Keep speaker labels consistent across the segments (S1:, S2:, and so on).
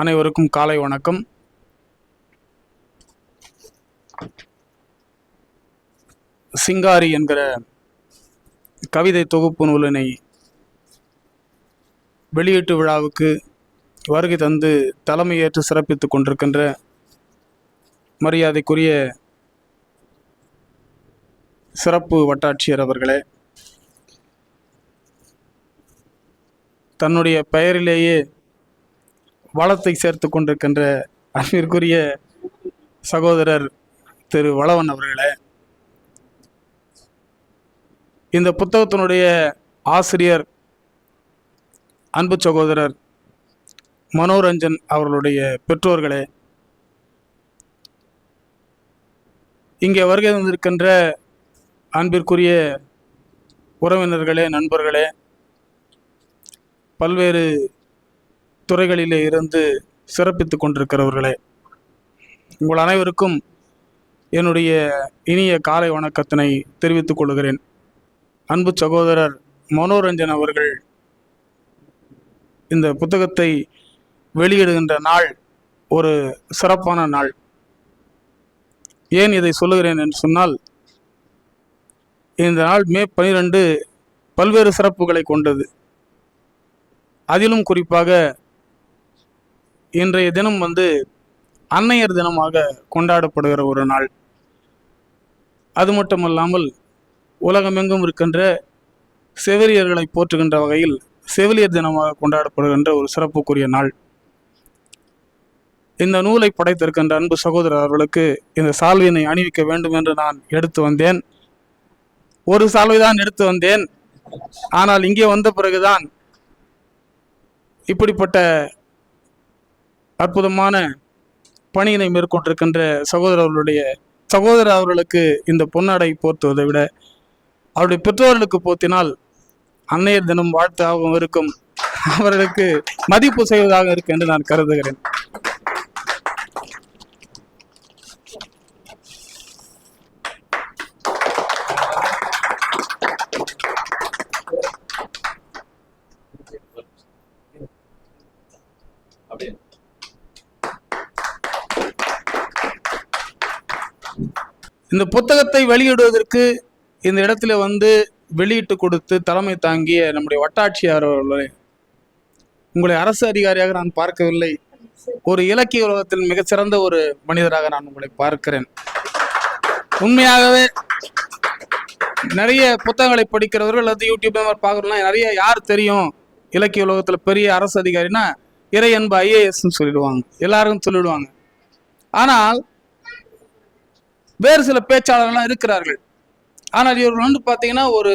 S1: அனைவருக்கும் காலை வணக்கம். சிங்காரி என்கிற கவிதை தொகுப்பு நூலினை வெளியீட்டு விழாவுக்கு வருகை தந்து தலைமையேற்று சிறப்பித்து கொண்டிருக்கின்ற மரியாதைக்குரிய சிறப்பு வட்டாட்சியர் அவர்களே தன்னுடைய பெயரிலேயே வளத்தை சேர்த்து கொண்டிருக்கின்ற அன்பிற்குரிய சகோதரர் திரு வளவன் அவர்களே இந்த புத்தகத்தினுடைய ஆசிரியர் அன்பு சகோதரர் மனோரஞ்சன் அவர்களுடைய பெற்றோர்களே இங்கே வருகை வந்திருக்கின்ற அன்பிற்குரிய உறவினர்களே நண்பர்களே பல்வேறு துறைகளிலே இருந்து சிறப்பித்து கொண்டிருக்கிறவர்களே உங்கள் அனைவருக்கும் என்னுடைய இனிய காலை வணக்கத்தினை தெரிவித்துக் கொள்கிறேன். அன்பு சகோதரர் மனோரஞ்சன் அவர்கள் இந்த புத்தகத்தை வெளியிடுகின்ற நாள் ஒரு சிறப்பான நாள். ஏன் இதை சொல்லுகிறேன் என்று சொன்னால் இந்த நாள் மே பனிரெண்டு பல்வேறு சிறப்புகளை கொண்டது. அதிலும் குறிப்பாக இன்றைய தினம் வந்து அன்னையர் தினமாக கொண்டாடப்படுகிற ஒரு நாள். அது மட்டுமல்லாமல் உலகமெங்கும் இருக்கின்ற செவிலியர்களை போற்றுகின்ற வகையில் செவிலியர் தினமாக கொண்டாடப்படுகின்ற ஒரு சிறப்புக்குரிய நாள். இந்த நூலை படைத்திருக்கின்ற அன்பு சகோதரர் அவர்களுக்கு இந்த சால்வியினை அணிவிக்க வேண்டும் என்று நான் எடுத்து வந்தேன். ஒரு சால்வை தான் எடுத்து வந்தேன். ஆனால் இங்கே வந்த பிறகுதான் இப்படிப்பட்ட அற்புதமான பணியினை மேற்கொண்டிருக்கின்ற சகோதரர் அவர்களுடைய சகோதரர் அவர்களுக்கு இந்த பொன்னாடை போர்த்துவதை விட அவருடைய பெற்றோர்களுக்கு போத்தினால் அன்னையர் தினம் வாழ்த்தாகவும் இருக்கும். அவர்களுக்கு மதிப்பு செய்வதாக இருக்கும் என்று நான் கருதுகிறேன். இந்த புத்தகத்தை வெளியிடுவதற்கு இந்த இடத்துல வந்து வெளியிட்டு கொடுத்து தலைமை தாங்கிய நம்முடைய வட்டாட்சியார் அவர்களே உங்களை அரசு அதிகாரியாக நான் பார்க்கவில்லை. ஒரு இலக்கிய உலகத்தில் மிகச்சிறந்த ஒரு மனிதராக நான் உங்களை பார்க்கிறேன். உண்மையாகவே நிறைய புத்தகங்களை படிக்கிறவர்கள் அல்லது யூடியூப்ல பார்க்குறோம்னா நிறைய யார் தெரியும் இலக்கிய உலகத்தில் பெரிய அரசு அதிகாரினா இறை அன்பு ஐஏஎஸ்ன்னு சொல்லிடுவாங்க. எல்லாருக்கும் சொல்லிடுவாங்க. ஆனால் வேறு சில பேச்சாளர்கள்லாம் இருக்கிறார்கள். ஆனால் இவர்கள் வந்து பார்த்தீங்கன்னா ஒரு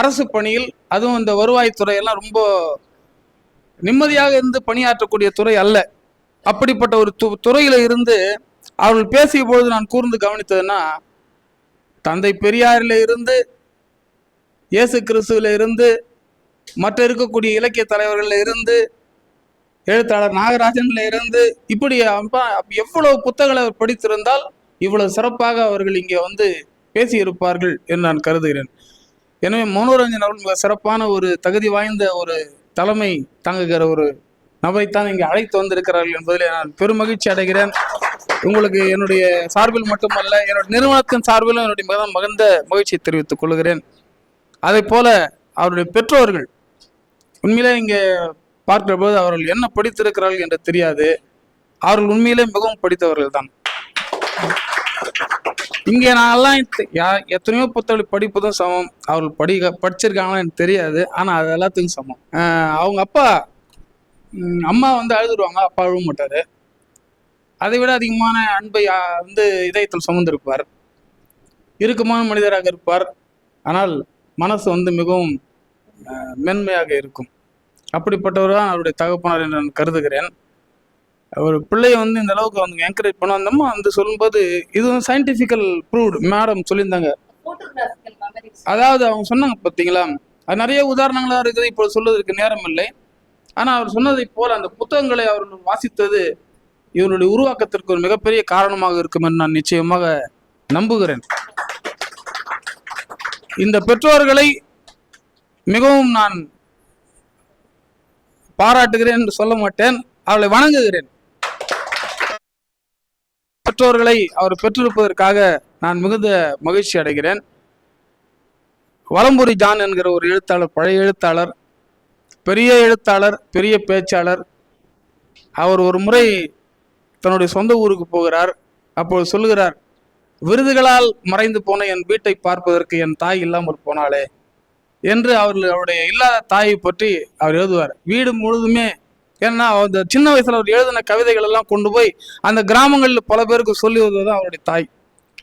S1: அரசு பணியில் அதுவும் இந்த வருவாய்த்துறையெல்லாம் ரொம்ப நிம்மதியாக இருந்து பணியாற்றக்கூடிய துறை அல்ல. அப்படிப்பட்ட ஒரு து துறையில் இருந்து அவர்கள் பேசிய பொழுது நான் கூர்ந்து கவனித்ததுன்னா தந்தை பெரியாரில் இருந்து இயேசு கிறிஸ்துவில இருந்து மற்ற இருக்கக்கூடிய இலக்கிய தலைவர்கள்ல இருந்து எழுத்தாளர் நாகராஜன்ல இருந்து இப்படி எவ்வளவு புத்தகங்களை படித்திருந்தால் இவ்வளவு சிறப்பாக அவர்கள் இங்கே வந்து பேசியிருப்பார்கள் என்று நான் கருதுகிறேன். எனவே மனோரஞ்சன் அவர்கள் மிக சிறப்பான ஒரு தகுதி வாய்ந்த ஒரு தலைமை தாங்குகிற ஒரு நபரைத்தான் இங்கே அழைத்து வந்திருக்கிறார்கள் என்பதில் நான் பெருமகிழ்ச்சி அடைகிறேன். உங்களுக்கு என்னுடைய சார்பில் மட்டுமல்ல என்னுடைய நிறுவனத்தின் சார்பிலும் என்னுடைய மிக மகிழ்ந்த மகிழ்ச்சியை தெரிவித்துக் கொள்கிறேன். அதே போல அவருடைய பெற்றோர்கள் உண்மையிலே இங்கே பார்க்கிற போது அவர்கள் என்ன படித்திருக்கிறார்கள் என்று தெரியாது. அவர்கள் உண்மையிலே மிகவும் படித்தவர்கள் தான் இங்கே நான்லாம் யா- எத்தனையோ புத்தகம் படிப்பதும் சமம். அவர்கள் படிக்க படிச்சிருக்காங்களா எனக்கு தெரியாது. ஆனால் அது எல்லாத்துக்கும் சமம். அவங்க அப்பா அம்மா வந்து அழுதுடுவாங்க அப்பா அழுவ மாட்டாரு. அதை விட அதிகமான அன்பை வந்து இதயத்தில் சுமந்திருப்பார். இறுக்கமான மனிதராக இருப்பார். ஆனால் மனசு வந்து மிகவும் மென்மையாக இருக்கும். அப்படிப்பட்டவர் தான் அவருடைய தகப்பனார் என்று நான் கருதுகிறேன். ஒரு பிள்ளைய வந்து இந்த அளவுக்கு வந்து என்கரேஜ் பண்ண அந்த அம்மா வந்து சொல்லும்போது இது வந்து சயின்டிஃபிக்கல் ப்ரூவ்டு மேடம் சொல்லியிருந்தாங்க. அதாவது அவங்க சொன்னாங்க பார்த்தீங்களா அது நிறைய உதாரணங்களா இருக்குது இப்போ சொல்வதற்கு நேரம் இல்லை. ஆனால் அவர் சொன்னதை போல அந்த புத்தகங்களை அவர்கள் வாசித்தது இவருடைய உருவாக்கத்திற்கு ஒரு மிகப்பெரிய காரணமாக இருக்கும் என்று நான் நிச்சயமாக நம்புகிறேன். இந்த பெற்றோர்களை மிகவும் நான் பாராட்டுகிறேன் என்று சொல்ல மாட்டேன் அவளை வணங்குகிறேன். பெற்றோர்களை அவர் பெற்றிருப்பதற்காக நான் மிகுந்த மகிழ்ச்சி அடைகிறேன். வலம்புரி ஜான் என்கிற ஒரு எழுத்தாளர் பழைய எழுத்தாளர் பெரிய எழுத்தாளர் பெரிய பேச்சாளர். அவர் ஒரு முறை தன்னுடைய சொந்த ஊருக்கு போகிறார். அப்போது சொல்லுகிறார் விருதுகளால் மறைந்து போன என் வீட்டை பார்ப்பதற்கு என் தாய் இல்லாமல் போனாலே என்று அவர்களுடைய இல்லாத தாயை பற்றி அவர் எழுதுவார். வீடு முழுதுமே ஏன்னா அந்த சின்ன வயசுல அவர் எழுதின கவிதைகள் எல்லாம் கொண்டு போய் அந்த கிராமங்களில் பல பேருக்கு சொல்லி வருவது அவருடைய தாய்.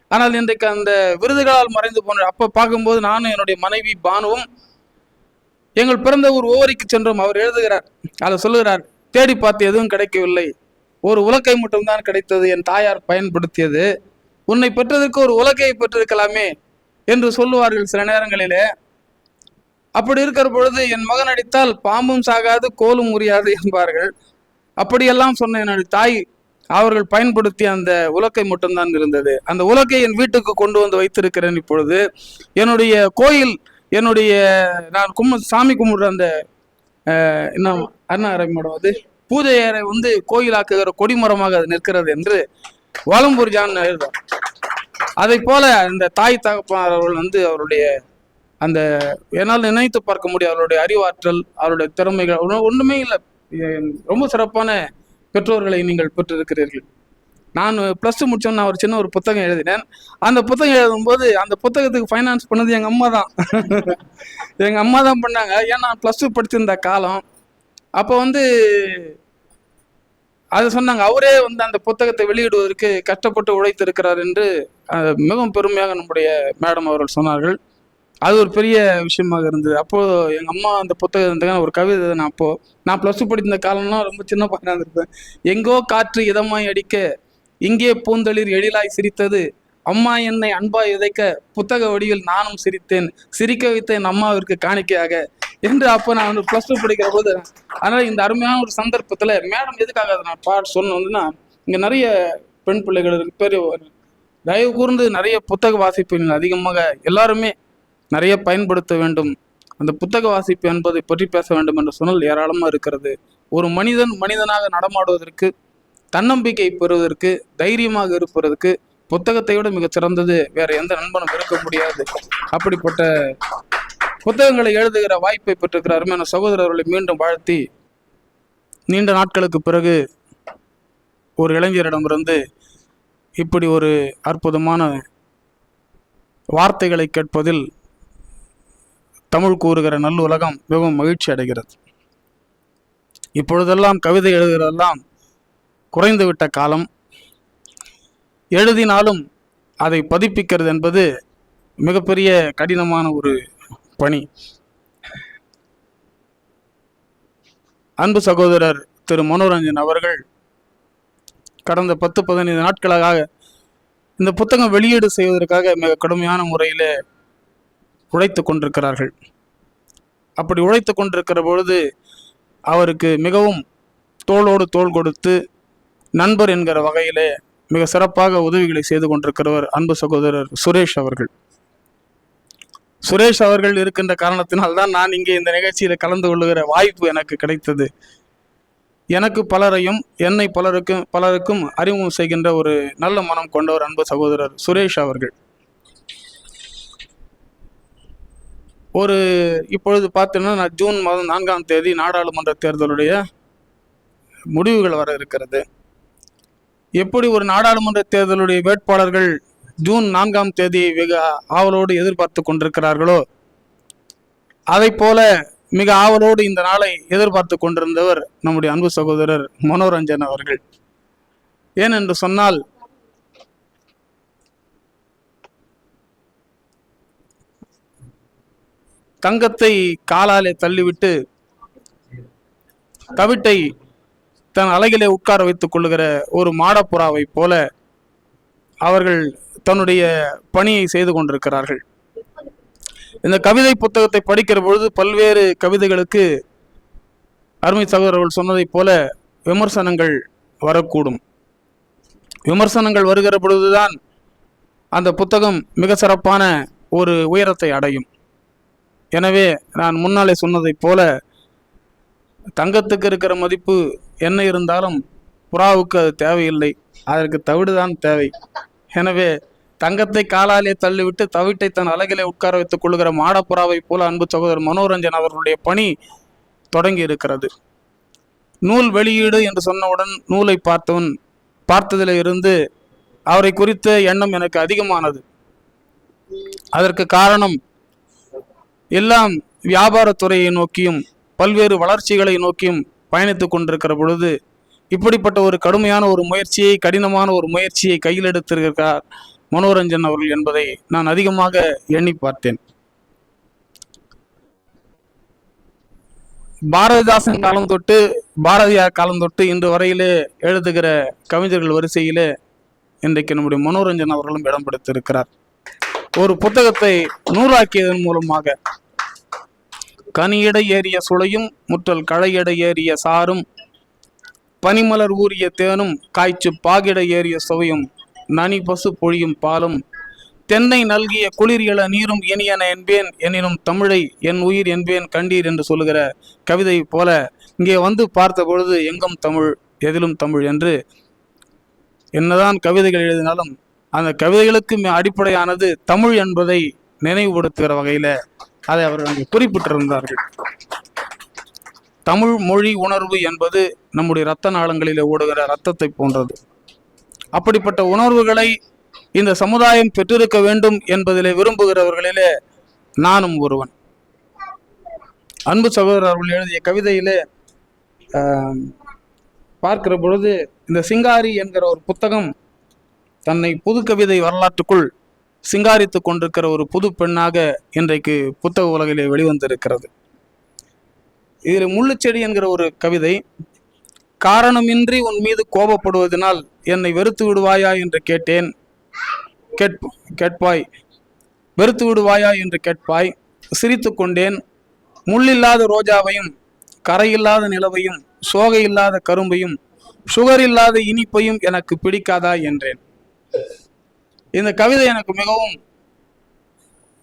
S1: ஆனால் இன்றைக்கு அந்த விருதுகளால் மறைந்து போன அப்போ பார்க்கும்போது நானும் என்னுடைய மனைவி பானுவும் எங்கள் பிறந்த ஊர் ஓவரிக்கு சென்றோம். அவர் எழுதுகிறார் அதை சொல்லுகிறார் தேடி பார்த்து எதுவும் கிடைக்கவில்லை. ஒரு உலக்கை மட்டும்தான் கிடைத்தது. என் தாயார் பயன்படுத்தியது. உன்னை பெற்றதற்கு ஒரு உலக்கையை பெற்றிருக்கலாமே என்று சொல்லுவார்கள் சில நேரங்களிலே. அப்படி இருக்கிற பொழுது என் மகன் அடித்தால் பாம்பும் சாகாது கோலும் முறியாது என்பார்கள். அப்படியெல்லாம் சொன்ன என்னுடைய தாய் அவர்கள் பயன்படுத்திய அந்த உலக்கை மட்டும்தான் இருந்தது. அந்த உலக்கை என் வீட்டுக்கு கொண்டு வந்து வைத்திருக்கிறேன் இப்பொழுது. என்னுடைய கோயில் என்னுடைய நான் கும்ம சாமி கும்பிடுற அந்த என்ன அண்ணா அரங்கடம் அது? பூஜை அறை வந்து கோயிலாக்குகிற கொடிமரமாக அது நிற்கிறது என்று வலம்பூர் ஜான் எழுதும் அதை போல இந்த தாய் தகப்பனார் அவர்கள் வந்து அவருடைய அந்த என்னால் நினைத்து பார்க்க முடியும் அவருடைய அறிவாற்றல் அவருடைய திறமைகள் ஒன்றுமே இல்லை. ரொம்ப சிறப்பான பெற்றோர்களை நீங்கள் பெற்றிருக்கிறீர்கள். நான் ப்ளஸ் டூ முடிச்சோன்னு நான் ஒரு சின்ன ஒரு புத்தகம் எழுதினேன். அந்த புத்தகம் எழுதும்போது அந்த புத்தகத்துக்கு ஃபைனான்ஸ் பண்ணது எங்கள் அம்மா தான். எங்கள் அம்மா தான் பண்ணாங்க. ஏன்னா நான் ப்ளஸ் டூ படிச்சிருந்த காலம் அப்போ வந்து அது சொன்னாங்க. அவரே வந்து அந்த புத்தகத்தை வெளியிடுவதற்கு கஷ்டப்பட்டு உழைத்திருக்கிறார் என்று மிகவும் பெருமையாக நம்முடைய மேடம் அவர்கள் சொன்னார்கள். அது ஒரு பெரிய விஷயமாக இருந்தது. அப்போது எங்கள் அம்மா அந்த புத்தகம் இருந்ததுக்கான ஒரு கவிதை நான் அப்போது நான் ப்ளஸ் டூ படித்த காலம்லாம் ரொம்ப சின்ன பையனாக இருந்திருப்பேன். எங்கோ காற்று இதமாய் அடிக்க இங்கே பூந்தளிர் எழிலாய் சிரித்தது. அம்மா என்னை அன்பாய் விதைக்க புத்தக வடிவில் நானும் சிரித்தேன். சிரிக்க வைத்த என் அம்மாவிற்கு காணிக்கையாக. என்று அப்போ நான் வந்து ப்ளஸ் டூ படிக்கிற போது அதனால் இந்த அருமையான ஒரு சந்தர்ப்பத்தில் மேடம் எதுக்காக அதை நான் பாட்டு சொன்னேன் இங்கே நிறைய பெண் பிள்ளைகள் பேர் பெரிய தயவு கூர்ந்து நிறைய புத்தக வாசிப்பு அதிகமாக எல்லாருமே நிறைய பயன்படுத்த வேண்டும். அந்த புத்தக வாசிப்பு என்பதை பற்றி பேச வேண்டும் என்ற சொன்னல் ஏராளமாக இருக்கிறது. ஒரு மனிதன் மனிதனாக நடமாடுவதற்கு தன்னம்பிக்கை பெறுவதற்கு தைரியமாக இருப்பதற்கு புத்தகத்தை விட மிகச் சிறந்தது. வேற எந்த நண்பனும் இருக்க முடியாது. அப்படிப்பட்ட புத்தகங்களை எழுதுகிற வாய்ப்பை பெற்றிருக்கிற அருமையான சகோதரர்களை மீண்டும் வாழ்த்தி நீண்ட நாட்களுக்கு பிறகு ஒரு இளைஞரிடமிருந்து இப்படி ஒரு அற்புதமான வார்த்தைகளை கேட்பதில் தமிழ் கூறுகிற நல்லுலகம் மிகவும் மகிழ்ச்சி அடைகிறது. இப்பொழுதெல்லாம் கவிதை எழுதுகிறதெல்லாம் குறைந்துவிட்ட காலம். எழுதினாலும் அதை பதிப்பிக்கிறது என்பது மிகப்பெரிய கடினமான ஒரு பணி. அன்பு சகோதரர் திரு மனோரஞ்சன் அவர்கள் கடந்த பத்து பதினைந்து நாட்களாக இந்த புத்தகம் வெளியீடு செய்வதற்காக மிக கடுமையான முறையில் உழைத்து கொண்டிருக்கிறார்கள். அப்படி உழைத்து கொண்டிருக்கிற பொழுது அவருக்கு மிகவும் தோளோடு தோள் கொடுத்து நண்பர் என்கிற வகையிலே மிக சிறப்பாக உதவிகளை செய்து கொண்டிருக்கிறவர் அன்பு சகோதரர் சுரேஷ் அவர்கள். சுரேஷ் அவர்கள் இருக்கின்ற காரணத்தினால்தான் நான் இங்கே இந்த நிகழ்ச்சியில் கலந்து கொள்ளுகிற வாய்ப்பு எனக்கு கிடைத்தது. எனக்கு பலரையும் என்னை பலருக்கும் பலருக்கும் அறிமுகம் செய்கின்ற ஒரு நல்ல மனம் கொண்டவர் அன்பு சகோதரர் சுரேஷ் அவர்கள். ஒரு இப்பொழுது பார்த்தீங்கன்னா நான் ஜூன் மாதம் நான்காம் தேதி நாடாளுமன்ற தேர்தலுடைய முடிவுகள் வர இருக்கிறது. எப்படி ஒரு நாடாளுமன்ற தேர்தலுடைய வேட்பாளர்கள் ஜூன் நான்காம் தேதி வெகு ஆவலோடு எதிர்பார்த்து கொண்டிருக்கிறார்களோ அதை போல மிக ஆவலோடு இந்த நாளை எதிர்பார்த்து கொண்டிருந்தவர் நம்முடைய அன்பு சகோதரர் மனோரஞ்சன் அவர்கள். ஏனென்று சொன்னால் தங்கத்தை காலாலே தள்ளிவிட்டு தவிட்டை தன் அலகிலே உட்கார வைத்துக் கொள்ளுகிற ஒரு மாடப்புறாவைப் போல அவர்கள் தன்னுடைய பணியை செய்து கொண்டிருக்கிறார்கள். இந்த கவிதை புத்தகத்தை படிக்கிற பொழுது பல்வேறு கவிதைகளுக்கு அருமை சகோதரர்கள் சொன்னதைப் போல விமர்சனங்கள் வரக்கூடும். விமர்சனங்கள் வருகிற பொழுதுதான் அந்த புத்தகம் மிக சிறப்பான ஒரு உயரத்தை அடையும். எனவே நான் முன்னாலே சொன்னதைப் போல தங்கத்துக்கு இருக்கிற மதிப்பு என்ன இருந்தாலும் புறாவுக்கு அது தேவையில்லை. அதற்கு தவிடுதான் தேவை. எனவே தங்கத்தை காலாலே தள்ளிவிட்டு தவிட்டை தன் அழகிலே உட்கார வைத்துக் கொள்கிற மாடப்புறாவை போல அன்பு சகோதரர் மனோரஞ்சன் அவர்களுடைய பணி தொடங்கி இருக்கிறது நூல் வெளியீடு என்று சொன்னவுடன் நூலை பார்த்தவன் பார்த்ததில் இருந்து அவரை குறித்த எண்ணம் எனக்கு அதிகமானது. அதற்கு காரணம் எல்லாம் வியாபாரத்துறையை நோக்கியும் பல்வேறு வளர்ச்சிகளை நோக்கியும் பயணித்து கொண்டிருக்கிற பொழுது இப்படிப்பட்ட ஒரு கடுமையான ஒரு முயற்சியை கடினமான ஒரு முயற்சியை கையில் எடுத்திருக்கிறார் மனோரஞ்சன் அவர்கள் என்பதை நான் அதிகமாக எண்ணி பார்த்தேன். பாரதிதாசன் காலம் தொட்டு பாரதியார் காலம் தொட்டு இன்று வரையிலே எழுதுகிற கவிஞர்கள் வரிசையிலே இன்றைக்கு நம்முடைய மனோரஞ்சன் அவர்களும் இடம் பிடித்திருக்கிறார். ஒரு புத்தகத்தை நூறாக்கியதன் மூலமாக. கனியடை ஏறிய சுளையும் முற்றல் களையடை ஏறிய சாரும் பனிமலர் ஊறிய தேனும் காய்ச்சு பாகிட ஏறிய சுவையும் நனி பசு பொழியும் பாலும் தென்னை நல்கிய குளிர் இள நீரும் இனியன என்பேன் எனினும் தமிழை என் உயிர் என்பேன் கண்டீர் என்று சொல்லுகிற கவிதை போல இங்கே வந்து பார்த்த பொழுது எங்கும் தமிழ் எதிலும் தமிழ் என்று. என்னதான் கவிதைகள் எழுதினாலும் அந்த கவிதைகளுக்கு அடிப்படையானது தமிழ் என்பதை நினைவுபடுத்துகிற வகையில அதை அவர்கள் அங்கே குறிப்பிட்டிருந்தார்கள். தமிழ் மொழி உணர்வு என்பது நம்முடைய இரத்த நாளங்களிலே ஓடுகிற இரத்தத்தை போன்றது. அப்படிப்பட்ட உணர்வுகளை இந்த சமுதாயம் பெற்றிருக்க வேண்டும் என்பதிலே விரும்புகிறவர்களிலே நானும் ஒருவன். அன்பு சகோதரர் அவர்கள் எழுதிய கவிதையிலே பார்க்கிற பொழுது இந்த சிங்காரி என்கிற ஒரு புத்தகம் தன்னை புது கவிதை வரலாற்றுக்குள் சிங்காரித்து கொண்டிருக்கிற ஒரு புது பெண்ணாக இன்றைக்கு புத்தக உலகிலே வெளிவந்திருக்கிறது. இதில் முள்ளுச்செடி என்கிற ஒரு கவிதை காரணமின்றி உன் மீது கோபப்படுவதனால் என்னை வெறுத்து விடுவாயா என்று கேட்டேன். கேட்ப கேட்பாய். வெறுத்து விடுவாயா என்று கேட்பாய். சிரித்து கொண்டேன். முள்ளில்லாத ரோஜாவையும் கரையில்லாத நிலவையும் சோகை இல்லாத கரும்பையும் சுகர் இல்லாத இனிப்பையும் எனக்கு பிடிக்காதா? என்றேன். இந்த கவிதை எனக்கு மிகவும்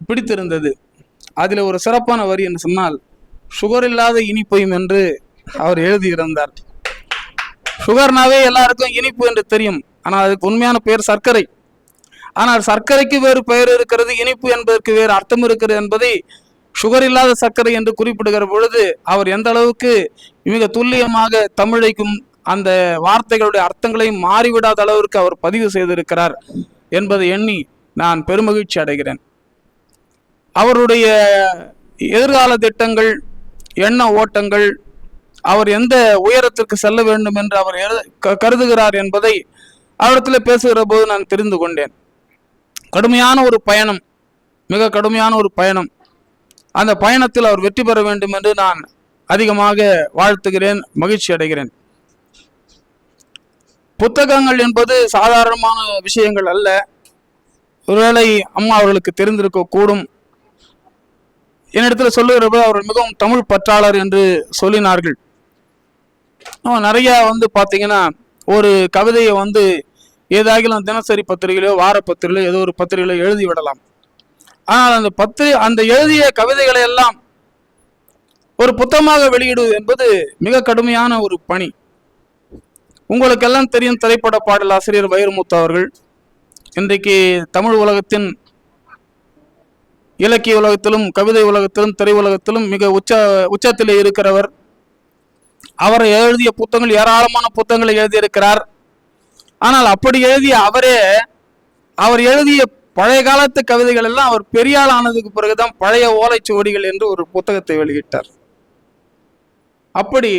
S1: பிடித்திருந்தது. அதில் ஒரு சிறப்பான வரி என்று சொன்னால் சுகர் இல்லாத இனிப்பையும் என்று அவர் எழுதியிருந்தார். சுகர்னாவே எல்லாருக்கும் இனிப்பு என்று தெரியும். ஆனால் அதுக்கு உண்மையான பெயர் சர்க்கரை. ஆனால் சர்க்கரைக்கு வேறு பெயர் இருக்கிறது இனிப்பு என்பதற்கு வேறு அர்த்தம் இருக்கிறது என்பதை சுகர் இல்லாத சர்க்கரை என்று குறிப்பிடுகிற பொழுது அவர் எந்த அளவுக்கு மிக துல்லியமாக தமிழைக்கும் அந்த வார்த்தைகளுடைய அர்த்தங்களையும் மாறிவிடாத அளவிற்கு அவர் பதிவு செய்திருக்கிறார் என்பதை எண்ணி நான் பெருமகிழ்ச்சி அடைகிறேன். அவருடைய எதிர்கால திட்டங்கள் எண்ண ஓட்டங்கள் அவர் எந்த உயரத்திற்கு செல்ல வேண்டும் என்று அவர் எழுத- க- கருதுகிறார் என்பதை அவரிடத்தில் பேசுகிற போது நான் தெரிந்து கொண்டேன். கடுமையான ஒரு பயணம் மிக கடுமையான ஒரு பயணம். அந்த பயணத்தில் அவர் வெற்றி பெற வேண்டும் என்று நான் அதிகமாக வாழ்த்துகிறேன் மகிழ்ச்சி அடைகிறேன். புத்தகங்கள் என்பது சாதாரணமான விஷயங்கள் அல்ல. ஒருவேளை அம்மா அவர்களுக்கு தெரிந்திருக்க கூடும். என்னிடத்தில் சொல்லுகிற போது அவர் மிகவும் தமிழ் பற்றாளர் என்று சொல்லினார்கள். நிறையா நிறைய வந்து பார்த்தீங்கன்னா ஒரு கவிதையை வந்து ஏதாகிலும் தினசரி பத்திரிகையிலோ வார பத்திரிகையிலோ ஏதோ ஒரு பத்திரிகையிலோ எழுதி விடலாம். ஆனால் அந்த பத்திரி அந்த எழுதிய கவிதைகளை எல்லாம் ஒரு புத்தகமாக வெளியிடுவது என்பது மிக கடுமையான ஒரு பணி. உங்களுக்கெல்லாம் தெரியும் திரைப்பட பாடல் ஆசிரியர் வைரமுத்து அவர்கள். இன்றைக்கு தமிழ் உலகத்தின் இலக்கிய உலகத்திலும் கவிதை உலகத்திலும் திரை உலகத்திலும் மிக உச்ச உச்சத்திலே இருக்கிறவர். அவர் எழுதிய புத்தகங்கள் ஏராளமான புத்தகங்களை எழுதியிருக்கிறார். ஆனால் அப்படி எழுதிய அவரே அவர் எழுதிய பழைய காலத்து கவிதைகள் எல்லாம் அவர் பெரியால் ஆனதுக்கு பிறகுதான் பழைய ஓலைச்சுவடிகள் என்று ஒரு புத்தகத்தை வெளியிட்டார். அப்படி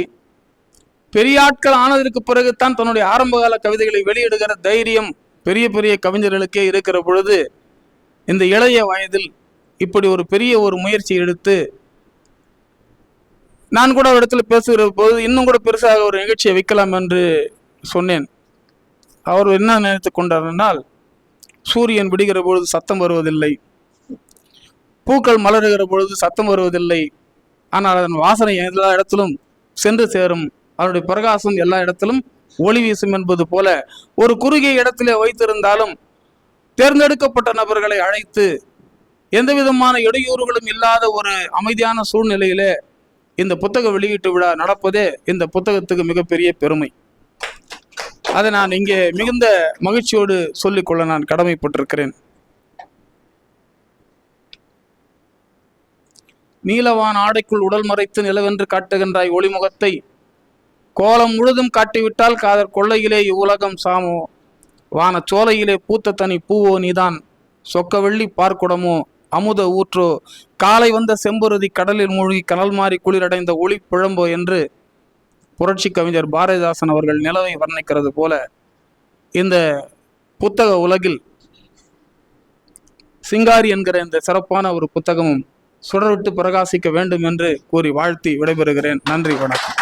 S1: பெரியாட்கள் ஆனதற்கு பிறகுதான் தன்னுடைய ஆரம்பகால கவிதைகளை வெளியிடுகிற தைரியம் பெரிய பெரிய கவிஞர்களுக்கே இருக்கிற பொழுது இந்த இளைய வயதில் இப்படி ஒரு பெரிய ஒரு முயற்சி எடுத்து நான் கூட இடத்துல பேசுகிற போது இன்னும் கூட பெருசாக ஒரு நிகழ்ச்சியை வைக்கலாம் என்று சொன்னேன். அவர் என்ன நினைத்து கொண்டார்னால் சூரியன் விடுகிற பொழுது சத்தம் வருவதில்லை பூக்கள் மலருகிற பொழுது சத்தம் வருவதில்லை ஆனால் அதன் வாசனை எல்லா இடத்திலும் சென்று சேரும் அவருடைய பிரகாசம் எல்லா இடத்திலும் ஒளி வீசும் என்பது போல ஒரு குறுகிய இடத்திலே வைத்திருந்தாலும் தேர்ந்தெடுக்கப்பட்ட நபர்களை அழைத்து எந்த விதமான இடையூறுகளும் இல்லாத ஒரு அமைதியான சூழ்நிலையிலே இந்த புத்தக வெளியீட்டு விழா நடப்பதே இந்த புத்தகத்துக்கு மிகப்பெரிய பெருமை. அதை நான் இங்கே மிகுந்த மகிழ்ச்சியோடு சொல்லிக்கொள்ள நான் கடமைப்பட்டிருக்கிறேன். நீலவான் ஆடைக்குள் உடல் மறைத்து நிலவென்று காட்டுகின்றாய் ஒளிமுகத்தை கோலம் முழுதும் காட்டிவிட்டால் காதர் கொள்ளையிலே இவ்வுலகம் சாமோ. வான சோலையிலே பூத்த தனி பூவோ நீதான். சொக்க வெள்ளி பார்க்குடமோ அமுத ஊற்றோ. காலை வந்த செம்பருதி கடலில் மூழ்கி கனல் மாறி குளிரடைந்த ஒளி புழம்போ என்று புரட்சி கவிஞர் பாரதிதாசன் அவர்கள் நிலவை வர்ணிக்கிறது போல இந்த புத்தக உலகில் சிங்காரி என்கிற இந்த சிறப்பான ஒரு புத்தகமும் சுடர்விட்டு பிரகாசிக்க வேண்டும் என்று கூறி வாழ்த்தி விடைபெறுகிறேன். நன்றி வணக்கம்.